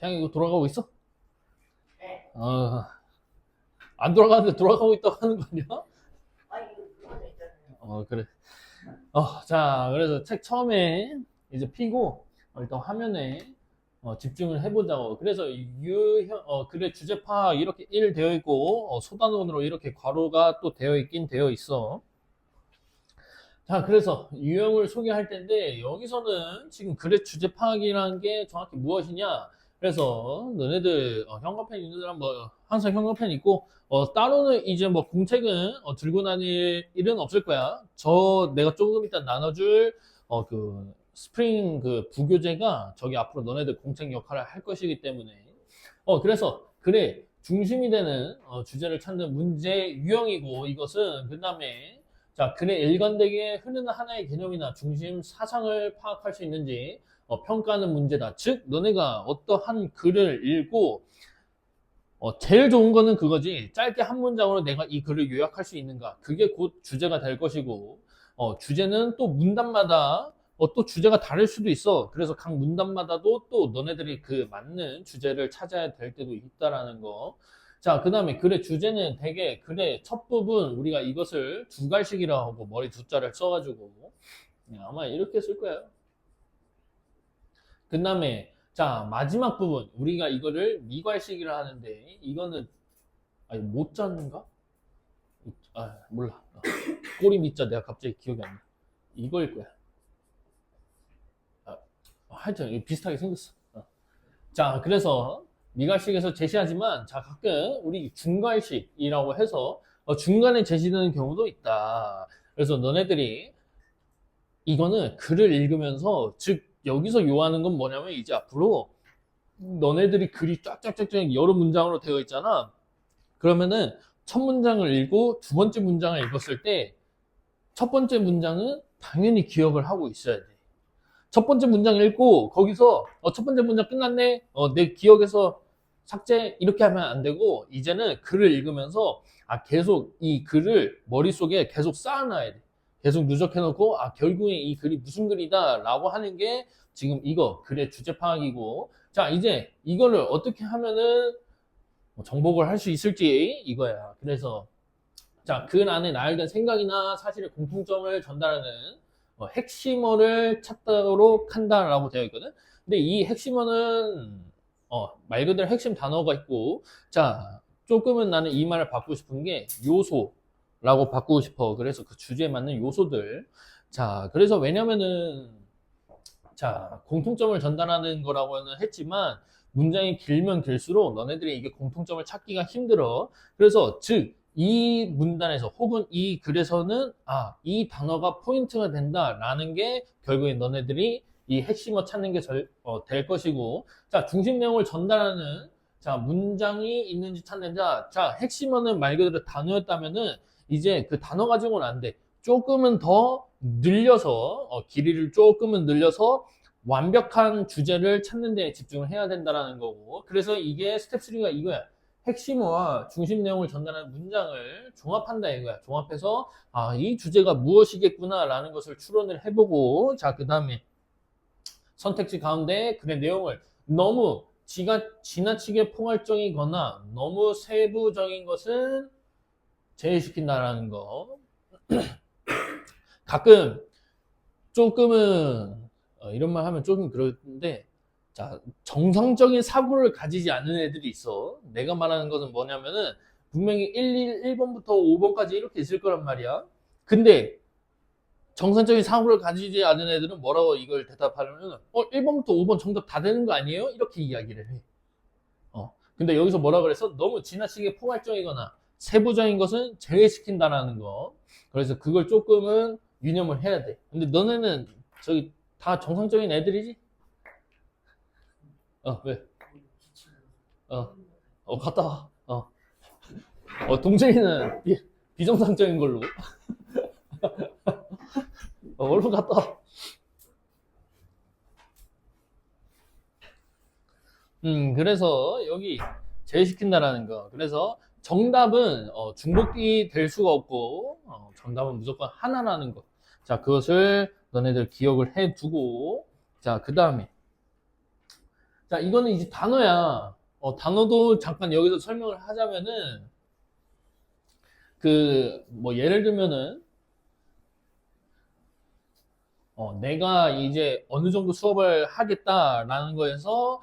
태양이 이거 돌아가고 있어? 네. 어, 안 돌아가는데 돌아가고 있다고 하는 거 아니야? 어, 그래. 어, 자, 그래서 책 처음에 이제 피고, 어, 일단 화면에 어, 집중을 해보자고. 그래서 유형, 어, 글의 주제 파악 이렇게 1 되어 있고, 어, 소단원으로 이렇게 괄호가 또 되어 있긴 되어 있어. 자, 그래서 유형을 소개할 텐데, 여기서는 지금 글의 주제 파악이라는 게 정확히 무엇이냐? 그래서 너네들 어, 형광펜 있는 사람 뭐 항상 형광펜 있고 어, 따로는 이제 뭐 공책은 어, 들고 다닐 일은 없을 거야. 저 내가 조금 이따 나눠줄 어, 그 스프링 그 부교재가 저기 앞으로 너네들 공책 역할을 할 것이기 때문에 어 그래서 그래 중심이 되는 어, 주제를 찾는 문제 유형이고 이것은 그 다음에 자 글의 일관되게 흐르는 하나의 개념이나 중심 사상을 파악할 수 있는지 어, 평가하는 문제다. 즉 너네가 어떠한 글을 읽고 어, 제일 좋은 거는 그거지. 짧게 한 문장으로 내가 이 글을 요약할 수 있는가. 그게 곧 주제가 될 것이고, 어, 주제는 또 문단마다 어, 또 주제가 다를 수도 있어. 그래서 각 문단마다도 또 너네들이 그 맞는 주제를 찾아야 될 때도 있다라는 거. 자, 그 다음에 글의 주제는 되게 글의 첫 부분 우리가 이것을 두 갈씩이라 하고 머리 두 자를 써가지고 네, 아마 이렇게 쓸 거예요. 그 다음에 자 마지막 부분 우리가 이거를 미괄식이라 하는데 이거는 아니 못자인가? 아 몰라 어. 꼬리 밑자 내가 갑자기 기억이 안 나. 이거일 거야. 아, 하여튼 비슷하게 생겼어. 어. 자 그래서 미괄식에서 제시하지만 자 가끔 우리 중괄식이라고 해서 어, 중간에 제시되는 경우도 있다. 그래서 너네들이 이거는 글을 읽으면서 즉 여기서 요하는 건 뭐냐면 이제 앞으로 너네들이 글이 쫙쫙쫙쫙 여러 문장으로 되어 있잖아. 그러면은 첫 문장을 읽고 두 번째 문장을 읽었을 때 첫 번째 문장은 당연히 기억을 하고 있어야 돼. 첫 번째 문장 읽고 거기서 어, 첫 번째 문장 끝났네. 어, 내 기억에서 삭제 이렇게 하면 안 되고 이제는 글을 읽으면서 아 계속 이 글을 머릿속에 계속 쌓아놔야 돼. 계속 누적해놓고 아 결국에 이 글이 무슨 글이다라고 하는 게 지금 이거 글의 주제 파악이고 자 이제 이거를 어떻게 하면은 뭐 정복을 할 수 있을지 이거야. 그래서 자글 안에 대한 생각이나 사실의 공통점을 전달하는 어, 핵심어를 찾도록 한다라고 되어 있거든. 근데 이 핵심어는 어, 말 그대로 핵심 단어가 있고 자 조금은 나는 이 말을 바꾸고 싶은 게 요소 라고 바꾸고 싶어. 그래서 그 주제에 맞는 요소들. 자, 그래서 왜냐면은, 자, 공통점을 전달하는 거라고는 했지만, 문장이 길면 길수록 너네들이 이게 공통점을 찾기가 힘들어. 그래서, 즉, 이 문단에서 혹은 이 글에서는, 아, 이 단어가 포인트가 된다라는 게 결국에 너네들이 이 핵심어 찾는 게 어, 될 것이고, 자, 중심 내용을 전달하는, 자, 문장이 있는지 찾는 자, 자, 핵심어는 말 그대로 단어였다면은, 이제 그 단어 가지고는 안 돼. 조금은 더 늘려서, 어, 길이를 조금은 늘려서 완벽한 주제를 찾는 데 집중을 해야 된다는 거고. 그래서 이게 스텝 3가 이거야. 핵심어와 중심 내용을 전달하는 문장을 종합한다 이거야. 종합해서, 아, 이 주제가 무엇이겠구나 라는 것을 추론을 해보고, 자, 그 다음에 선택지 가운데 글의 내용을 너무 지가 지나치게 포괄적이거나 너무 세부적인 것은 제외시킨다라는 거. 가끔 조금은 어, 이런 말 하면 조금 그런데 자 정상적인 사고를 가지지 않는 애들이 있어. 내가 말하는 것은 뭐냐면은 분명히 1, 1, 1번부터 5번까지 이렇게 있을 거란 말이야. 근데 정상적인 사고를 가지지 않는 애들은 뭐라고 이걸 대답하려면 어 1번부터 5번 정답 다 되는 거 아니에요? 이렇게 이야기를 해. 어 근데 여기서 뭐라 그랬어? 너무 지나치게 포괄적이거나 세부적인 것은 제외시킨다라는 거. 그래서 그걸 조금은 유념을 해야 돼. 근데 너네는 저기 다 정상적인 애들이지? 어, 왜? 어, 어, 갔다 와. 어. 어, 동생이는 비, 비정상적인 걸로. 어, 얼른 갔다 와. 음, 그래서 여기 제외시킨다라는 거. 그래서 정답은 어, 중복이 될 수가 없고 어, 정답은 무조건 하나라는 것. 자 그것을 너네들 기억을 해두고 자그 다음에 자, 이거는 이제 단어야. 어, 단어도 잠깐 여기서 설명을 하자면은, 그, 뭐, 예를 들면은, 어, 내가 이제 어느 정도 수업을 하겠다라는 거에서,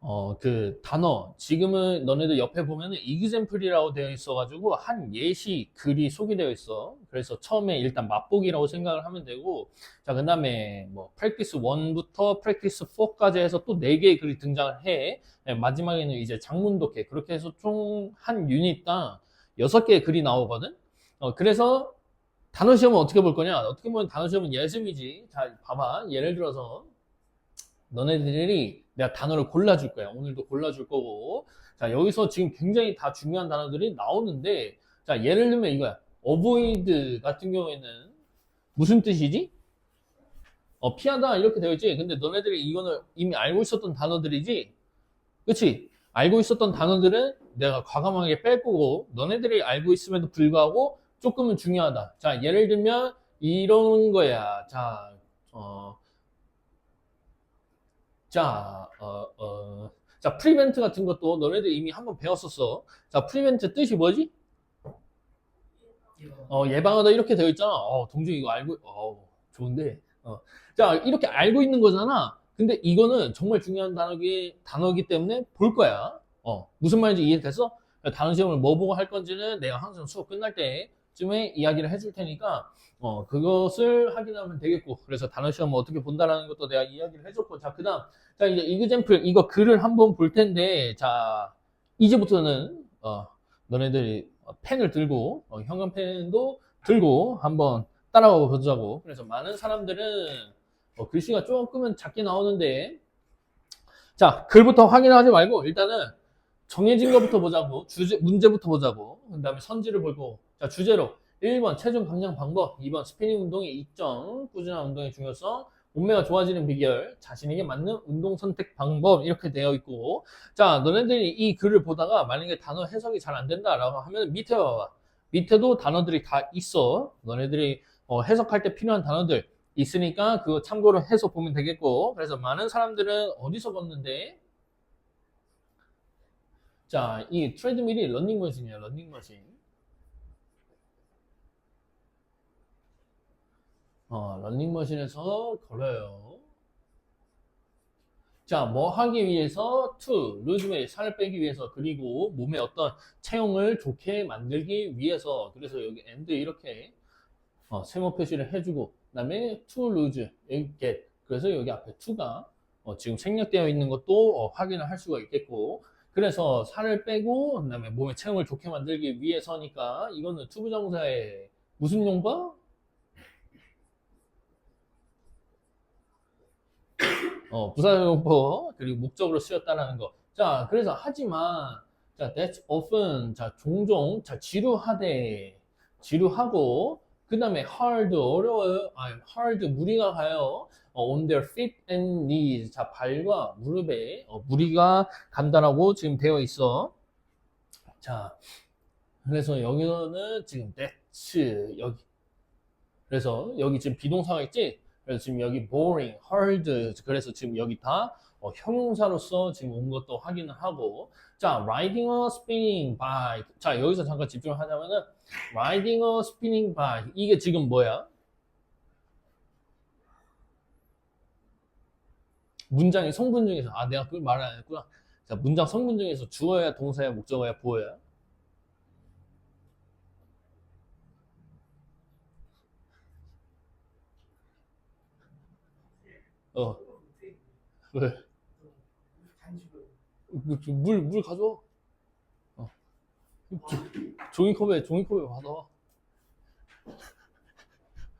어, 그 단어, 지금은 너네들 옆에 보면은 example이라고 되어 있어가지고, 한 예시 글이 소개되어 있어. 그래서 처음에 일단 맛보기라고 생각을 하면 되고, 자, 그 다음에 뭐, practice 1부터 practice 4까지 해서 또 4개의 글이 등장을 해. 네, 마지막에는 이제 장문독해. 그렇게 해서 총 한 유닛당 6개의 글이 나오거든? 어, 그래서 단어 시험은 어떻게 볼 거냐? 어떻게 보면 단어 시험은 예습이지. 자, 봐봐. 예를 들어서 너네들이 내가 단어를 골라줄 거야. 오늘도 골라줄 거고. 자, 여기서 지금 굉장히 다 중요한 단어들이 나오는데, 자, 예를 들면 이거야. avoid 같은 경우에는 무슨 뜻이지? 어, 피하다 이렇게 되어 있지. 근데 너네들이 이거는 이미 알고 있었던 단어들이지. 그치? 알고 있었던 단어들은 내가 과감하게 뺄 거고, 너네들이 알고 있음에도 불구하고 조금은 중요하다. 자, 예를 들면 이런 거야. 자, 어, 자, 어, 어, 자, 프리벤트 같은 것도 너네들 이미 한번 배웠었어. 자, 프리벤트 뜻이 뭐지? 어, 예방하다 이렇게 되어 있잖아. 어, 동준이 이거 알고, 어, 좋은데. 어. 자, 이렇게 알고 있는 거잖아. 근데 이거는 정말 중요한 단어기, 단어기 때문에 볼 거야. 어, 무슨 말인지 이해됐어? 단어 시험을 뭐 보고 할 건지는 내가 항상 수업 끝날 때 쯤에 이야기를 해줄 테니까, 어, 그것을 확인하면 되겠고. 그래서 단어 시험을 어떻게 본다라는 것도 내가 이야기를 해줬고. 자, 그 다음. 자, 이제 이그젠플, 이거 글을 한번 볼 텐데, 자, 이제부터는, 어, 너네들이 펜을 들고, 어, 형광펜도 들고 한번 따라가 보자고. 그래서 많은 사람들은 어, 글씨가 조금은 작게 나오는데, 자, 글부터 확인하지 말고, 일단은 정해진 것부터 보자고, 주제, 문제부터 보자고, 그 다음에 선지를 보고, 자, 주제로 1번 체중 감량 방법, 2번 스피닝 운동의 이점, 꾸준한 운동의 중요성, 몸매가 좋아지는 비결, 자신에게 맞는 운동 선택 방법, 이렇게 되어 있고, 자, 너네들이 이 글을 보다가 만약에 단어 해석이 잘 안 된다라고 하면 밑에 봐봐. 밑에도 단어들이 다 있어. 너네들이 어, 해석할 때 필요한 단어들 있으니까 그거 참고로 해서 보면 되겠고. 그래서 많은 사람들은 어디서 봤는데? 자, 이 트레드밀이 런닝머신이야, 런닝머신. 어, 런닝머신에서 걸어요. 자, 뭐 하기 위해서? to, lose weight, 살을 빼기 위해서. 그리고 몸의 어떤 체형을 좋게 만들기 위해서. 그래서 여기 and 이렇게 어, 세모 표시를 해주고, 그 다음에 to lose, get. 그래서 여기 앞에 to가 어, 지금 생략되어 있는 것도 어, 확인을 할 수가 있겠고, 그래서 살을 빼고, 그 다음에 몸의 체형을 좋게 만들기 위해서니까, 이거는 투부정사의 무슨 용법? 어, 부사용법, 그리고 목적으로 쓰였다라는 거. 자, 그래서 하지만, 자, that's often, 자, 종종, 자, 지루하대, 지루하고, 그 다음에 hard, 어려워요. 아, hard, 무리가 가요. 어, on their feet and knees. 자, 발과 무릎에 어, 무리가 간다라고 지금 되어 있어. 자, 그래서 여기서는 지금 that's, 여기. 그래서 여기 지금 비동사가 있지? 그래서 지금 여기 boring, hard, 그래서 지금 여기 다 어, 형용사로서 지금 온 것도 확인을 하고, 자, riding a spinning bike. 자, 여기서 잠깐 집중을 하자면은, riding a spinning bike. 이게 지금 뭐야? 문장의 성분 중에서, 아, 내가 그걸 말 안 했구나. 자, 문장 성분 중에서 주어야, 동사야, 목적어야, 보어야? 어, 왜? 물, 물 가져와. 어. 조- 종이컵에, 종이컵에 받아.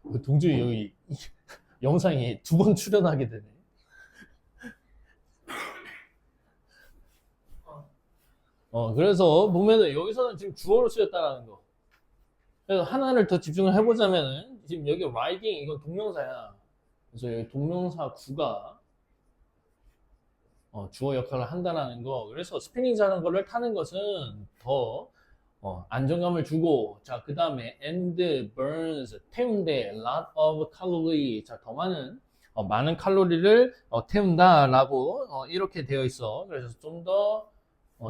그 동준이 여기 이- 영상에 두 번 출연하게 되네. 어, 그래서 보면은 여기서는 지금 주어로 쓰였다라는 거. 그래서 하나를 더 집중을 해보자면은 지금 여기 riding 이건 동명사야. 그래서 여기 동명사 구가 어, 주어 역할을 한다라는 거. 그래서 스피닝 자전거를 타는 것은 더 어, 안정감을 주고, 자, 그 다음에 and burns, 태운데 lot of calorie, 자, 더 많은 어, 많은 칼로리를 어, 태운다 라고 어, 이렇게 되어 있어. 그래서 좀더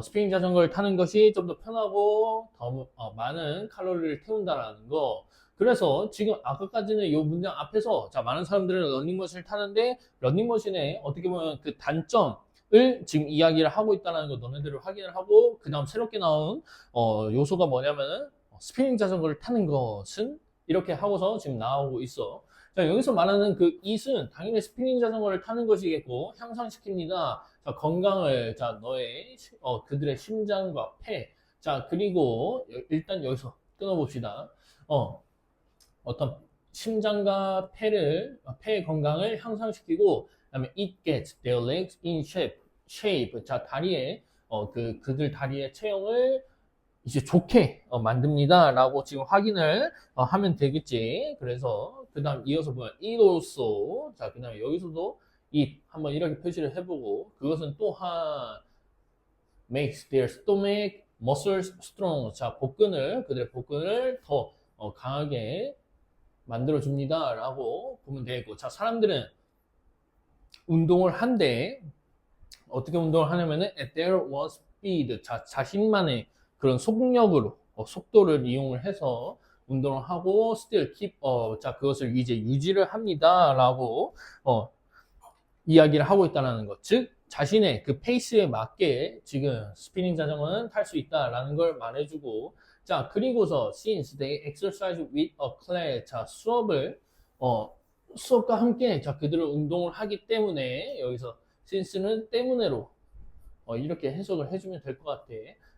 스피닝 자전거를 타는 것이 좀 더 편하고 더 어, 많은 칼로리를 태운다라는 거. 그래서 지금 아까까지는 이 문장 앞에서 자 많은 사람들은 러닝머신을 타는데 러닝머신의 어떻게 보면 그 단점 을 지금 이야기를 하고 있다는 거 너네들을 확인을 하고 그 다음 새롭게 나온 어, 요소가 뭐냐면은 스피닝 자전거를 타는 것은 이렇게 하고서 지금 나오고 있어. 자, 여기서 말하는 그 이은 당연히 스피닝 자전거를 타는 것이겠고 향상시킵니다. 자, 건강을 자 너의 시- 어, 그들의 심장과 폐. 자, 그리고 여- 일단 여기서 끊어봅시다. 어, 어떤 심장과 폐를 어, 폐의 건강을 향상시키고 그다음에 it gets their legs in shape. shape. 자, 다리에 어, 그 그들 다리의 체형을 이제 좋게 어, 만듭니다라고 지금 확인을 어, 하면 되겠지. 그래서 그다음 이어서 보면 it also 자 그다음에 여기서도 it 한번 이렇게 표시를 해보고 그것은 또한 makes their stomach muscles strong 자 복근을 그들의 복근을 더 어, 강하게 만들어 줍니다라고 보면 되겠고 자 사람들은 운동을 한데 어떻게 운동을 하냐면은 at their own speed 자 자신만의 그런 속력으로 어, 속도를 이용을 해서 운동을 하고 still keep 어, 자 그것을 이제 유지를 합니다라고 어, 이야기를 하고 있다는 것. 즉 자신의 그 페이스에 맞게 지금 스피닝 자전거는 탈 수 있다라는 걸 말해주고 자 그리고서 since they exercise with a class 자 수업을 어 수업과 함께 자 그들은 운동을 하기 때문에 여기서 since는 때문에로 어, 이렇게 해석을 해주면 될 것 같아.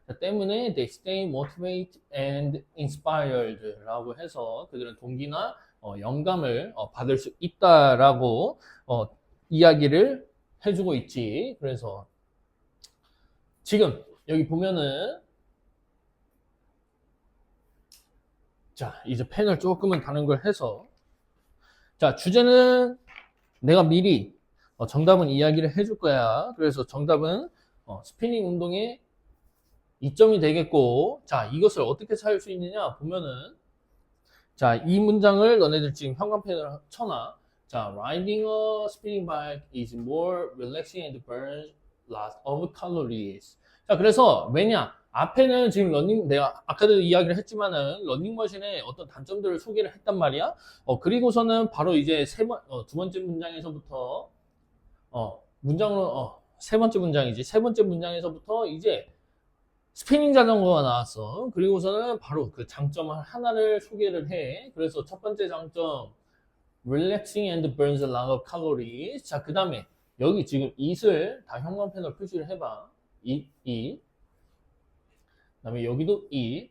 자, 때문에 they stay motivated and inspired 라고 해서 그들은 동기나 어, 영감을 어, 받을 수 있다라고 어, 이야기를 해주고 있지. 그래서 지금 여기 보면은 자 이제 펜을 조금은 다른 걸 해서 자 주제는 내가 미리 어, 정답은 이야기를 해줄 거야. 그래서 정답은 어, 스피닝 운동의 이점이 되겠고, 자, 이것을 어떻게 찾을 수 있느냐 보면은, 자, 이 문장을 너네들 지금 형광펜으로 쳐놔. 자, riding a spinning bike is more relaxing and burns lots of calories. 자, 그래서 왜냐? 앞에는 지금 러닝, 내가 아까도 이야기를 했지만은 러닝머신의 어떤 단점들을 소개를 했단 말이야. 어, 그리고서는 바로 이제 세 번, 어, 두 번째 문장에서부터, 어, 문장으로, 어, 세 번째 문장이지. 세 번째 문장에서부터 이제 스피닝 자전거가 나왔어. 그리고서는 바로 그 장점 하나를 소개를 해. 그래서 첫 번째 장점, relaxing and burns a lot of calories. 자, 그 다음에 여기 지금 it을 다 형광펜으로 표시를 해봐. it, it. 그 다음에 여기도 it.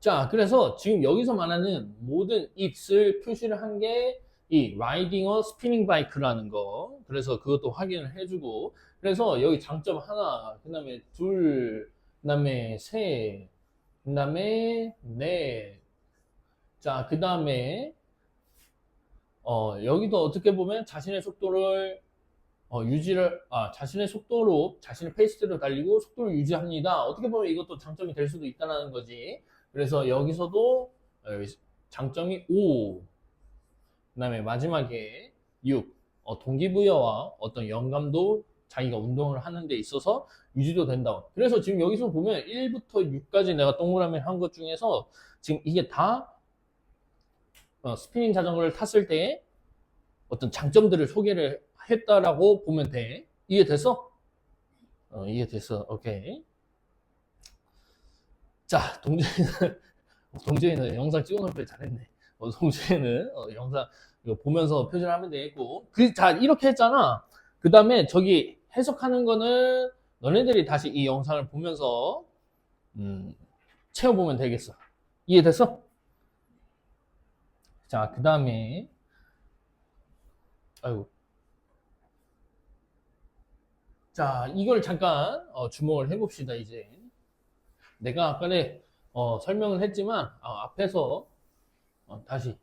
자, 그래서 지금 여기서 말하는 모든 it을 표시를 한 게 이 riding a spinning bike라는 거. 그래서 그것도 확인을 해주고. 그래서 여기 장점 하나, 그 다음에 둘, 그 다음에 셋, 그 다음에 넷. 자, 그 다음에, 어, 여기도 어떻게 보면 자신의 속도를, 어, 유지를, 아, 자신의 속도로, 자신의 페이스대로 달리고 속도를 유지합니다. 어떻게 보면 이것도 장점이 될 수도 있다는 거지. 그래서 여기서도 어, 장점이 5. 그 다음에 마지막에 6. 어, 동기부여와 어떤 영감도 자기가 운동을 하는 데 있어서 유지도 된다고. 그래서 지금 여기서 보면 1부터 6까지 내가 동그라미 한 것 중에서 지금 이게 다 어, 스피닝 자전거를 탔을 때 어떤 장점들을 소개를 했다라고 보면 돼. 이해됐어? 어, 이해됐어. 오케이. 자, 동재이는, 동재이는 영상 찍어놓을 때 잘했네. 어, 동재이는 어, 영상 이거 보면서 표시를 하면 되겠고. 그, 자, 이렇게 했잖아. 그 다음에 저기 해석하는 거는 너네들이 다시 이 영상을 보면서, 음, 채워보면 되겠어. 이해됐어? 자, 그 다음에, 아이고. 자, 이걸 잠깐 어, 주목을 해봅시다, 이제. 내가 아까에 어, 설명을 했지만, 어, 앞에서 어, 다시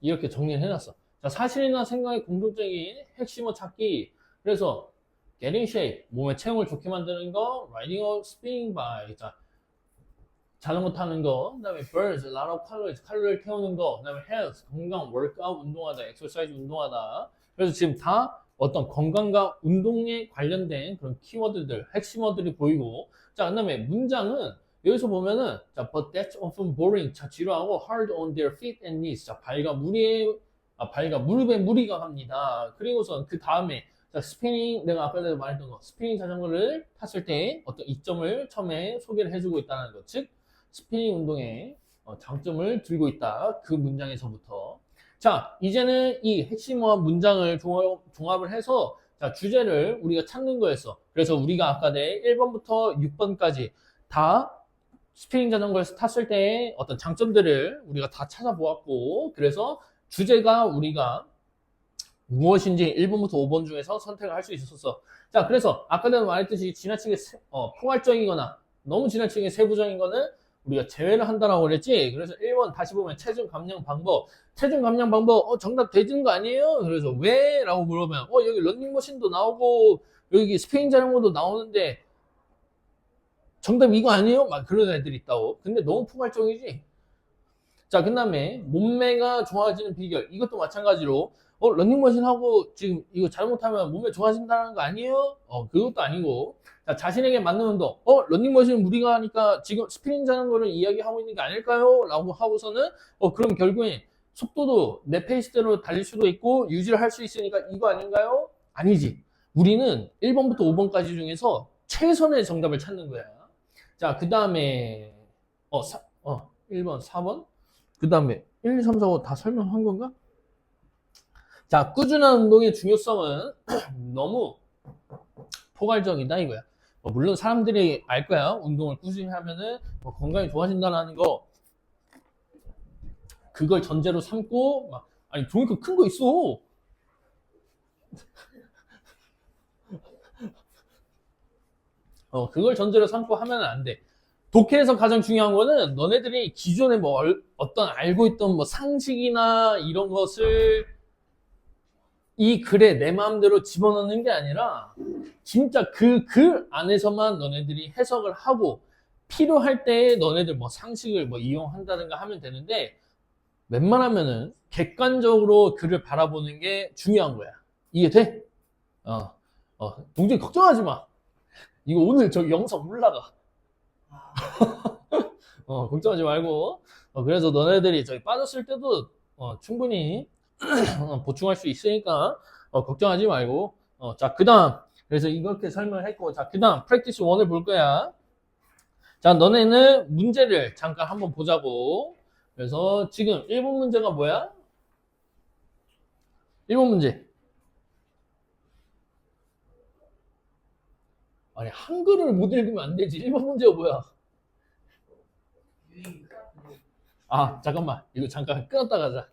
이렇게 정리를 해놨어. 자, 사실이나 생각의 공통적인 핵심어 찾기. 그래서, getting shape, 몸의 체형을 좋게 만드는 거, riding a spinning bike. 자, 자전거 타는 거, 그 다음에 burns, a lot of calories, 칼로리를 태우는 거, 그 다음에 health, 건강, workout, 운동하다, exercise, 운동하다. 그래서 지금 다 어떤 건강과 운동에 관련된 그런 키워드들, 핵심어들이 보이고, 자, 그 다음에 문장은 여기서 보면은 자, but that's often boring. 자, 지루하고 hard on their feet and knees. 자, 발과 무리에 아, 발과 무릎에 무리가 갑니다. 그리고선 그 다음에 자, 스피닝 내가 아까 전에 말했던 거 스피닝 자전거를 탔을 때 어떤 이점을 처음에 소개를 해주고 있다는 것, 즉 스피닝 운동의 어, 장점을 들고 있다. 그 문장에서부터 자 이제는 이 핵심어 문장을 종합, 종합 을 해서 자, 주제를 우리가 찾는 거였어. 그래서 우리가 아까 내 1번부터 6번까지 다 스피닝 자전거를 탔을 때의 어떤 장점들을 우리가 다 찾아보았고 그래서 주제가 우리가 무엇인지 1번부터 5번 중에서 선택을 할 수 있었어. 자, 그래서 아까 전에 말했듯이 지나치게 세- 어, 포괄적이거나 너무 지나치게 세부적인 거는 우리가 제외를 한다라고 그랬지. 그래서 1번 다시 보면 체중 감량 방법. 체중 감량 방법, 어, 정답 되는 거 아니에요? 그래서 왜? 라고 물어보면, 어, 여기 런닝머신도 나오고, 여기 스페인 자전거도 나오는데, 정답 이거 아니에요? 막 그런 애들이 있다고. 근데 너무 포괄적이지? 자, 그 다음에 몸매가 좋아지는 비결. 이것도 마찬가지로, 어, 런닝머신 하고 지금 이거 잘못하면 몸매 좋아진다는 거 아니에요? 어, 그것도 아니고. 자, 자신에게 맞는 운동. 어, 런닝머신 무리가 하니까 지금 스피닝 자전거를 이야기하고 있는 게 아닐까요? 라고 하고서는, 어, 그럼 결국엔 속도도 내 페이스대로 달릴 수도 있고 유지를 할 수 있으니까 이거 아닌가요? 아니지. 우리는 1번부터 5번까지 중에서 최선의 정답을 찾는 거야. 자, 그 다음에, 어, 사, 어, 1번, 4번? 그 다음에 1, 2, 3, 4, 5 다 설명한 건가? 자, 꾸준한 운동의 중요성은 너무 포괄적이다 이거야. 뭐 물론 사람들이 알 거야. 운동을 꾸준히 하면은 뭐 건강이 좋아진다는 거. 그걸 전제로 삼고 막 아니 종이컵 큰 거 있어. 어 그걸 전제로 삼고 하면 안 돼. 독해에서 가장 중요한 거는 너네들이 기존에 뭐 얼- 어떤 알고 있던 뭐 상식이나 이런 것을 이 글에 내 마음대로 집어넣는 게 아니라 진짜 그 글 안에서만 너네들이 해석을 하고 필요할 때 너네들 뭐 상식을 뭐 이용한다든가 하면 되는데 웬만하면은 객관적으로 글을 바라보는 게 중요한 거야. 이해돼? 어, 어, 동준이 걱정하지 마. 이거 오늘 저 영상 올라가. 아, 어, 걱정하지 말고. 어, 그래서 너네들이 저기 빠졌을 때도 어, 충분히 어, 보충할 수 있으니까 어, 걱정하지 말고. 어, 자, 그 다음. 그래서 이렇게 설명을 했고, 자, 그 다음. 프랙티스 1을 볼 거야. 자, 너네는 문제를 잠깐 한번 보자고. 그래서 지금 1번 문제가 뭐야? 1번 문제. 아니, 한글을 못 읽으면 안 되지. 1번 문제가 뭐야? 아, 잠깐만. 이거 잠깐 끊었다 가자.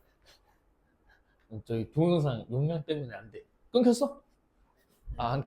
저기 동영상 용량 때문에 안 돼. 끊겼어? 아, 안